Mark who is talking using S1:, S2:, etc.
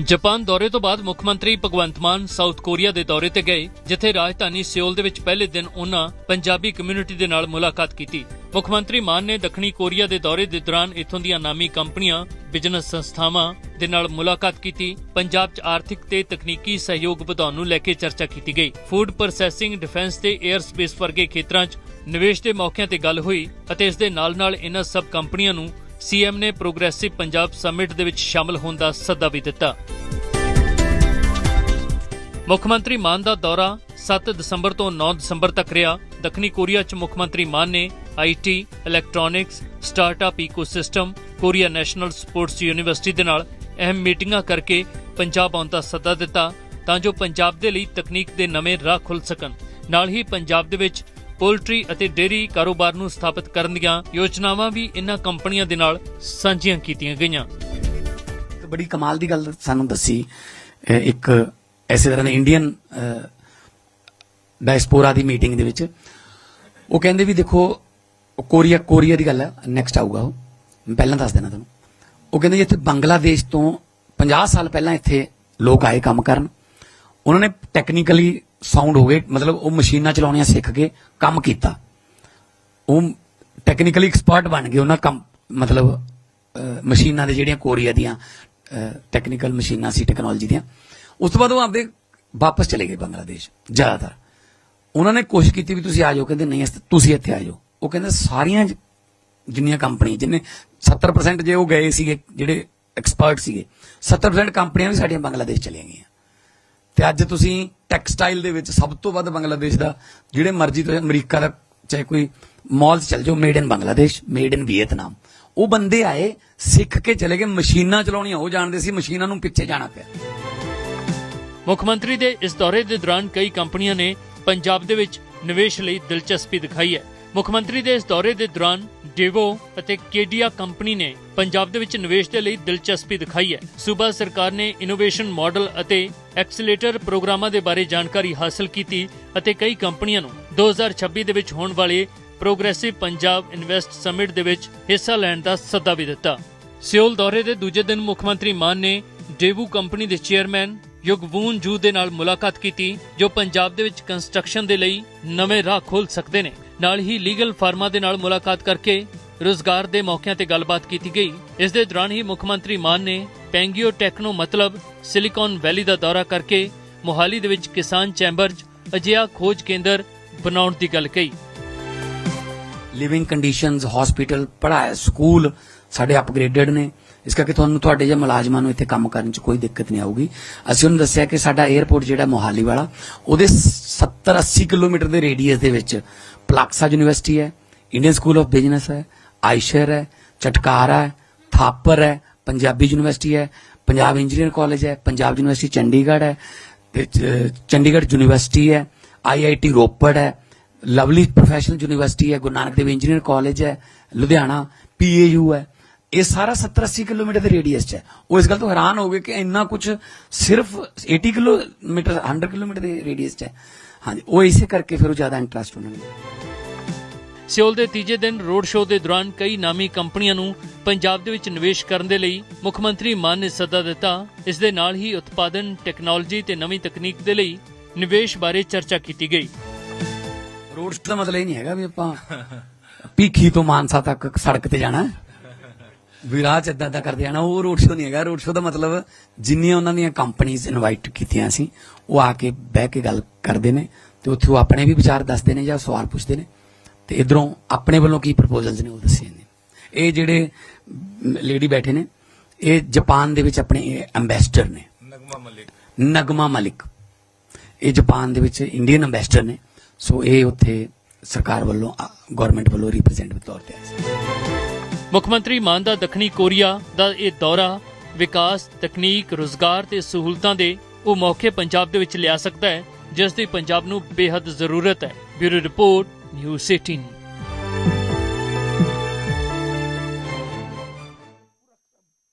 S1: Japan ਦੌਰੇ ਤੋਂ ਬਾਅਦ ਮੁੱਖ ਮੰਤਰੀ ਭਗਵੰਤ ਮਾਨ ਸਾਊਥ ਕੋਰੀਆ ਦੇ ਦੌਰੇ ਤੇ ਗਏ, ਜਿੱਥੇ ਰਾਜਧਾਨੀ ਸਿਓਲ ਦੇ ਵਿੱਚ ਪਹਿਲੇ ਦਿਨ ਉਹਨਾਂ ਪੰਜਾਬੀ ਕਮਿਊਨਿਟੀ ਦੇ ਨਾਲ ਮੁਲਾਕਾਤ ਕੀਤੀ। ਮੁੱਖ ਮੰਤਰੀ ਮਾਨ ਨੇ ਦੱਖਣੀ ਕੋਰੀਆ ਦੇ ਦੌਰੇ ਦੇ ਦੌਰਾਨ ਇੱਥੋਂ ਦੀਆਂ ਨਾਮੀ ਕੰਪਨੀਆਂ, ਬਿਜ਼ਨਸ ਸੰਸਥਾਵਾਂ ਦੇ ਨਾਲ ਮੁਲਾਕਾਤ ਕੀਤੀ। ਪੰਜਾਬ 'ਚ ਆਰਥਿਕ ਤੇ ਤਕਨੀਕੀ ਸਹਿਯੋਗ ਵਧਾਉਣ ਨੂੰ ਲੈ ਕੇ ਚਰਚਾ ਕੀਤੀ ਗਈ। ਫੂਡ ਪ੍ਰੋਸੈਸਿੰਗ, ਡਿਫੈਂਸ ਤੇ 에ਅਰ ਸਪੇਸ ਵਰਗੇ ਖੇਤਰਾਂ 'ਚ ਨਿਵੇਸ਼ ਦੇ ਮੌਕਿਆਂ ਤੇ ਗੱਲ ਹੋਈ ਅਤੇ ਇਸ ਦੇ ਨਾਲ-ਨਾਲ ਇਹਨਾਂ ਸਭ ਕੰਪਨੀਆਂ ਨੂੰ ਸੀਐਮ ਨੇ ਪ੍ਰੋਗਰੈਸਿਵ ਪੰਜਾਬ ਸਮਿਟ ਦੇ ਵਿੱਚ ਸ਼ਾਮਲ ਹੋਣ ਦਾ ਸੱਦਾ ਵੀ ਦਿੱਤਾ। ਮੁੱਖ ਮੰਤਰੀ ਮਾਨ ਦਾ ਦੌਰਾ 7 ਦਸੰਬਰ ਤੋਂ 9 ਦਸੰਬਰ ਤੱਕ ਰਿਹਾ। ਦੱਖਣੀ ਕੋਰੀਆ 'ਚ ਮੁੱਖ ਮੰਤਰੀ ਮਾਨ ਨੇ IT electronics, startup ecosystem Korea national sports university ਦੇ ਨਾਲ ਅਹਿਮ ਮੀਟਿੰਗਾਂ ਕਰਕੇ ਪੰਜਾਬ ਆਉਣ ਦਾ ਸੱਦਾ ਦਿੱਤਾ ਤਾਂ ਜੋ ਪੰਜਾਬ ਦੇ ਲਈ ਤਕਨੀਕ ਦੇ ਨਵੇਂ ਰਾਹ ਖੁੱਲ ਸਕਣ। ਨਾਲ ਹੀ ਪੰਜਾਬ ਦੇ ਵਿੱਚ ਪੋਲਟਰੀ ਅਤੇ ਡੇਅਰੀ ਕਾਰੋਬਾਰ ਨੂੰ ਸਥਾਪਿਤ ਕਰਨ ਦੀਆਂ ਯੋਜਨਾਵਾਂ ਵੀ ਇਹਨਾਂ ਕੰਪਨੀਆਂ ਦੇ ਨਾਲ ਸਾਂਝੀਆਂ ਕੀਤੀਆਂ ਗਈਆਂ।
S2: ਇੱਕ ਬੜੀ ਕਮਾਲ ਦੀ ਗੱਲ ਸਾਨੂੰ ਦੱਸੀ। ਇੱਕ ਐਸੇ ਤਰ੍ਹਾਂ ਦੇ ਇੰਡੀਅਨ ਡਾਇਸਪੋਰਾ ਦੀ ਮੀਟਿੰਗ ਦੇ ਵਿੱਚ। ਉਹ ਕਹਿੰਦੇ ਵੀ ਦੇਖੋ ਕੋਰੀਆ ਕੋਰੀਆ ਦੀ ਗੱਲ ਹੈ ਨੈਕਸਟ ਆਊਗਾ ਉਹ। ਮੈਂ ਪਹਿਲਾਂ ਦੱਸ ਦੇਣਾ ਤੁਹਾਨੂੰ। ਉਹ ਕਹਿੰਦੇ ਇੱਥੇ ਬੰਗਲਾਦੇਸ਼ ਤੋਂ 50 ਸਾਲ ਪਹਿਲਾਂ ਇੱਥੇ ਲੋਕ ਆਏ ਕੰਮ ਕਰਨ। ਉਹਨਾਂ ਨੇ ਟੈਕਨੀਕਲੀ ਸਾਊਂਡ ਹੋ ਗਏ, ਮਤਲਬ ਉਹ ਮਸ਼ੀਨਾਂ ਚਲਾਉਣੀਆਂ ਸਿੱਖ ਕੇ ਕੰਮ ਕੀਤਾ। ਉਹ ਟੈਕਨੀਕਲੀ ਐਕਸਪਰਟ ਬਣ ਗਏ ਉਹਨਾਂ ਕੰਮ, ਮਤਲਬ ਮਸ਼ੀਨਾਂ ਦੇ ਜਿਹੜੀਆਂ ਕੋਰੀਆ ਦੀਆਂ ਟੈਕਨੀਕਲ ਮਸ਼ੀਨਾਂ ਸੀ ਟੈਕਨੋਲੋਜੀ ਦੀਆਂ। ਉਸ ਤੋਂ ਬਾਅਦ ਉਹ ਆਪਦੇ ਵਾਪਸ ਚਲੇ ਗਏ ਬੰਗਲਾਦੇਸ਼, ਜ਼ਿਆਦਾਤਰ। ਉਹਨਾਂ ਨੇ ਕੋਸ਼ਿਸ਼ ਕੀਤੀ ਵੀ ਤੁਸੀਂ ਆ ਜਾਓ, ਕਹਿੰਦੇ ਨਹੀਂ ਤੁਸੀਂ ਇੱਥੇ ਆ ਜਾਓ। ਉਹ ਕਹਿੰਦੇ ਸਾਰੀਆਂ ਜਿੰਨੀਆਂ ਕੰਪਨੀ ਜਿੰਨੇ 70% ਜੇ ਉਹ ਗਏ ਸੀਗੇ, ਜਿਹੜੇ ਐਕਸਪਰਟ ਸੀਗੇ 70% ਕੰਪਨੀਆਂ ਵੀ ਸਾਡੀਆਂ ਬੰਗਲਾਦੇਸ਼ ਚਲੀਆਂ ਗਈਆਂ। ਤੇ ਅੱਜ ਤੁਸੀਂ ਟੈਕਸਟਾਈਲ ਦੇ ਵਿੱਚ ਸਭ ਤੋਂ ਵੱਧ ਬੰਗਲਾਦੇਸ਼ ਦਾ, ਜਿਹੜੇ ਮਰਜ਼ੀ ਤੁਸੀਂ ਅਮਰੀਕਾ ਦਾ, ਚਾਹੇ ਕੋਈ ਮਾਲਸ ਚਲ ਜਾਓ made in Bangladesh made in Vietnam ਉਹ ਬੰਦੇ ਆਏ, ਸਿੱਖ ਕੇ ਚਲੇ ਗਏ, ਮਸ਼ੀਨਾਂ ਚਲਾਉਣੀਆਂ, ਉਹ ਜਾਣਦੇ ਸੀ ਮਸ਼ੀਨਾਂ ਨੂੰ ਪਿੱਛੇ ਜਾਣਾ ਪਿਆ।
S1: ਮੁੱਖ ਮੰਤਰੀ ਦੇ ਇਸ ਦੌਰੇ ਦੇ ਦੌਰਾਨ ਕਈ ਕੰਪਨੀਆਂ ਨੇ ਪੰਜਾਬ ਦੇ ਵਿੱਚ ਨਿਵੇਸ਼ ਲਈ ਦਿਲਚਸਪੀ ਦਿਖਾਈ ਹੈ। ਮੁੱਖ ਮੰਤਰੀ ਦੇ ਇਸ ਦੌਰੇ ਦੇ ਦੌਰਾਨ ਡੇਵੋ ਅਤੇ ਕੇਡੀਆ ਕੰਪਨੀ ਨੇ ਪੰਜਾਬ ਦੇ ਵਿੱਚ ਨਿਵੇਸ਼ ਦੇ ਲਈ ਦਿਲਚਸਪੀ ਦਿਖਾਈ ਹੈ। ਸੂਬਾ ਸਰਕਾਰ ਨੇ ਇਨੋਵੇਸ਼ਨ ਮਾਡਲ ਅਤੇ ਐਕਸਲੇਟਰ ਪ੍ਰੋਗਰਾਮਾਂ ਦੇ ਬਾਰੇ ਜਾਣਕਾਰੀ ਹਾਸਲ ਕੀਤੀ ਅਤੇ ਕਈ ਕੰਪਨੀਆਂ ਨੂੰ 2026 ਦੇ ਵਿੱਚ ਹੋਣ ਵਾਲੇ ਪ੍ਰੋਗਰੈਸਿਵ ਪੰਜਾਬ ਇਨਵੈਸਟ ਸਮਿਟ ਦੇ ਵਿੱਚ ਹਿੱਸਾ ਲੈਣ ਦਾ ਸੱਦਾ ਵੀ ਦਿੱਤਾ। ਸਿਓਲ ਦੌਰੇ ਦੇ ਦੂਜੇ ਦਿਨ ਮੁੱਖ ਮੰਤਰੀ ਮਾਨ ਨੇ ਡੇਵੂ ਕੰਪਨੀ ਦੇ ਚੇਅਰਮੈਨ ਯੁਗਵੂਨ ਜੂ ਦੇ ਨਾਲ ਮੁਲਾਕਾਤ ਕੀਤੀ, ਜੋ ਪੰਜਾਬ ਦੇ ਵਿੱਚ ਕੰਸਟਰਕਸ਼ਨ ਦੇ ਲਈ ਨਵੇਂ ਰਾਹ ਖੋਲ ਸਕਦੇ ਨੇ। ਨਾਲ ਹੀ ਲੀਗਲ ਫਾਰਮਾਂ ਦੇ ਨਾਲ ਮੁਲਾਕਾਤ ਕਰਕੇ ਰੋਜ਼ਗਾਰ ਦੇ ਮੌਕਿਆਂ ਤੇ ਗੱਲਬਾਤ ਕੀਤੀ ਗਈ। ਇਸ ਦੇ ਦੌਰਾਨ ਹੀ ਮੁੱਖ ਮੰਤਰੀ ਮਾਨ ਨੇ ਪੈਂਗੀਓ ਟੈਕਨੋ ਮਤਲਬ ਸਿਲੀਕਾਨ ਵੈਲੀ ਦਾ ਦੌਰਾ ਕਰਕੇ ਮੋਹਾਲੀ ਦੇ ਵਿੱਚ ਕਿਸਾਨ ਚੈਂਬਰ 'ਚ ਅਜਿਹਾ ਖੋਜ ਕੇਂਦਰ ਬਣਾਉਣ ਦੀ ਗੱਲ ਕਹੀ।
S2: ਲਿਵਿੰਗ ਕੰਡੀਸ਼ਨਸ ਹਸਪੀਟਲ ਪੜ੍ਹਾਇਆ, ਸਕੂਲ ਸਾਡੇ ਅਪਗ੍ਰੇਡਡ ਨੇ। ਇਸ ਕਰਕੇ ਤੁਹਾਨੂੰ ਤੁਹਾਡੇ ਜੇ ਮੁਲਾਜ਼ਮਾਂ ਨੂੰ ਇੱਥੇ ਕੰਮ ਕਰਨ 'ਚ ਕੋਈ ਦਿੱਕਤ ਨਹੀਂ ਆਊਗੀ। ਅਸੀਂ ਉਹਨੂੰ ਦੱਸਿਆ ਕਿ ਸਾਡਾ 에ਅਰਪੋਰਟ ਜਿਹੜਾ ਮੋਹਾਲੀ ਵਾਲਾ, ਉਹਦੇ 70 80 ਕਿਲੋਮੀਟਰ ਦੇ ਰੇਡੀਅਸ ਦੇ ਵਿੱਚ ਪਲਾਕਸਾ ਯੂਨੀਵਰਸਿਟੀ ਹੈ, ਇੰਡੀਅਨ ਸਕੂਲ ਆਫ ਬਿਜ਼ਨਸ ਹੈ ਆਇਸ਼ਰ ਹੈ, ਚਟਕਾਰਾ ਹੈ, ਥਾਪਰ ਹੈ, ਪੰਜਾਬੀ ਯੂਨੀਵਰਸਿਟੀ ਹੈ, ਪੰਜਾਬ ਇੰਜੀਨੀਅਰ ਕਾਲਜ ਹੈ, ਪੰਜਾਬ ਯੂਨੀਵਰਸਿਟੀ ਚੰਡੀਗੜ੍ਹ ਹੈ, ਤੇ ਚੰਡੀਗੜ੍ਹ ਯੂਨੀਵਰਸਿਟੀ ਹੈ ਆਈਆਈਟੀ ਰੋਪੜ ਹੈ, ਲਵਲੀ ਪ੍ਰੋਫੈਸ਼ਨਲ ਯੂਨੀਵਰਸਿਟੀ ਹੈ, ਗੁਰੂ ਨਾਨਕ ਦੇਵ ਇੰਜੀਨੀਅਰ ਕਾਲਜ ਹੈ, ਲੁਧਿਆਣਾ, ਪੀਏਯੂ ਹੈ। ਇਹ ਸਾਰਾ 70 80 ਕਿਲੋਮੀਟਰ ਦੇ ਰੇਡੀਅਸ 'ਚ ਹੈ। ਉਹ ਇਸ ਗੱਲ ਤੋਂ ਹੈਰਾਨ ਹੋ ਗਏ ਕਿ ਇੰਨਾ ਕੁਝ ਸਿਰਫ 80 ਕਿਲੋਮੀਟਰ 100 ਕਿਲੋਮੀਟਰ ਦੇ ਰੇਡੀਅਸ 'ਚ ਹੈ। ਹਾਂਜੀ ਉਹ ਇਸੇ ਕਰਕੇ ਫਿਰ ਉਹ ਜ਼ਿਆਦਾ ਇੰਟਰਸਟ ਉਹਨਾਂ ਨੂੰ।
S1: ਸਿਓਲ ਦੇ ਤੀਜੇ ਦਿਨ ਰੋਡ ਸ਼ੋਅ ਦੇ ਦੌਰਾਨ ਕਈ ਨਾਮੀ ਕੰਪਨੀਆਂ ਨੂੰ ਪੰਜਾਬ ਦੇ ਵਿੱਚ ਨਿਵੇਸ਼ ਕਰਨ ਦੇ ਲਈ ਮੁੱਖ ਮੰਤਰੀ ਮਾਨ ਨੇ ਸੱਦਾ ਦਿੱਤਾ। ਇਸ ਦੇ ਨਾਲ ਹੀ ਉਤਪਾਦਨ ਟੈਕਨੋਲੋਜੀ ਤੇ ਨਵੀਂ ਤਕਨੀਕ ਦੇ ਲਈ ਨਿਵੇਸ਼ ਬਾਰੇ ਚਰਚਾ ਕੀਤੀ ਗਈ।
S2: ਰੋਡ ਸ਼ੋਅ ਦਾ ਮਤਲਬ ਇਹ ਨਹੀਂ ਹੈਗਾ ਵੀ ਆਪਾਂ ਪੀਖੀ ਤੋਂ ਮਾਨਸਾ ਤੱਕ ਸੜਕ ਤੇ ਜਾਣਾ। ਹੈ। ਵੀ ਰਾਹ ਚ ਏਦਾਂ ਏਦਾਂ ਕਰਦੇ ਜਾਣਾ ਉਹ ਰੋਡ ਸ਼ੋਅ ਨਹੀਂ ਹੈਗਾ। ਰੋਡ ਸ਼ੋਅ ਦਾ ਮਤਲਬ ਜਿੰਨੀਆਂ ਉਹਨਾਂ ਦੀਆਂ ਕੰਪਨੀਆਂ ਇਨਵਾਈਟ ਕੀਤੀਆਂ ਸੀ ਉਹ ਆ ਕੇ ਬਹਿ ਕੇ ਗੱਲ ਕਰਦੇ ਨੇ ਤੇ ਉੱਥੇ ਉਹ ਆਪਣੇ ਵੀ ਵਿਚਾਰ ਦੱਸਦੇ ਨੇ ਜਾਂ ਸਵਾਲ ਪੁੱਛਦੇ ਨੇ। ਤੇ ਇਧਰੋਂ ਆਪਣੇ ਵੱਲੋਂ ਕੀ ਪ੍ਰਪੋਜ਼ਲਸ ਨੇ ਉਹ ਦੱਸੇ ਨੇ। ਇਹ ਜਿਹੜੇ ਲੇਡੀ ਬੈਠੇ ਨੇ ਇਹ ਜਾਪਾਨ ਦੇ ਵਿੱਚ ਆਪਣੇ ਐਮਬੈਸਡਰ ਨੇ।
S3: ਨਗਮਾ ਮਲਿਕ।
S2: ਨਗਮਾ ਮਲਿਕ। ਇਹ ਜਾਪਾਨ ਦੇ ਵਿੱਚ ਇੰਡੀਅਨ ਐਮਬੈਸਡਰ ਨੇ। ਸੋ ਇਹ ਉੱਥੇ ਸਰਕਾਰ ਵੱਲੋਂ ਗਵਰਨਮੈਂਟ ਵੱਲੋਂ ਰਿਪਰੈਜ਼ੈਂਟੇਟਿਵ ਤੌਰ ਤੇ ਆਏ ਸੀ
S1: ਮੁੱਖ ਮੰਤਰੀ ਮਾਨ ਦਾ ਦੱਖਣੀ ਕੋਰੀਆ ਦਾ ਇਹ ਦੌਰਾ ਵਿਕਾਸ, ਤਕਨੀਕ, ਰੋਜ਼ਗਾਰ ਤੇ ਸਹੂਲਤਾਂ ਦੇ ਉਹ ਮੌਕੇ ਪੰਜਾਬ ਦੇ ਵਿੱਚ ਲਿਆ ਸਕਦਾ ਹੈ, ਜਿਸ ਦੀ ਪੰਜਾਬ ਨੂੰ ਬੇਹੱਦ ਜ਼ਰੂਰਤ ਹੈ। Bureau report, news 18